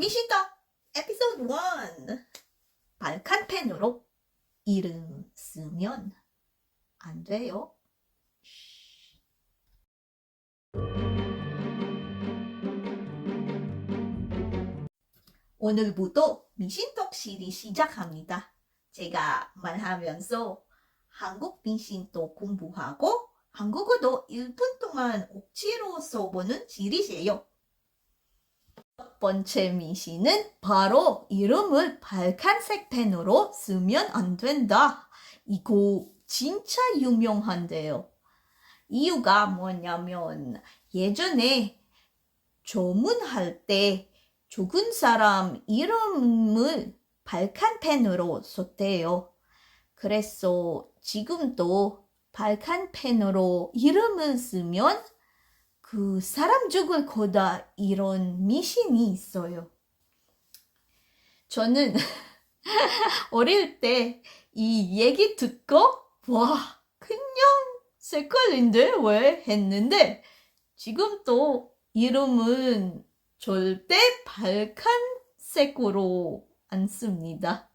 미신다 에피소드 1 발칸펜으로 이름 쓰면 안 돼요. 오늘부터 미신톡실이 시작합니다. 제가 말하면서 한국 미신도 공부하고 한국어도 1분 동안 억지로 써보는 시리즈예요. 첫 번째 미신은 바로 이름을 빨간색 펜으로 쓰면 안 된다. 이거 진짜 유명한데요. 이유가 뭐냐면 예전에 조문할 때 죽은 사람 이름을 빨간 펜으로 썼대요. 그래서 지금도 빨간 펜으로 이름을 쓰면 그 사람 죽을 거다 이런 미신이 있어요. 저는 어릴 때 이 얘기 듣고 와 그냥 색깔인데 왜 했는데 지금도 이름은 절대 빨간색으로 안 씁니다.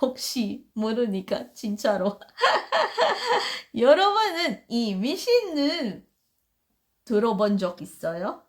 혹시 모르니까 진짜로 여러분은 이 미신을 들어본 적 있어요?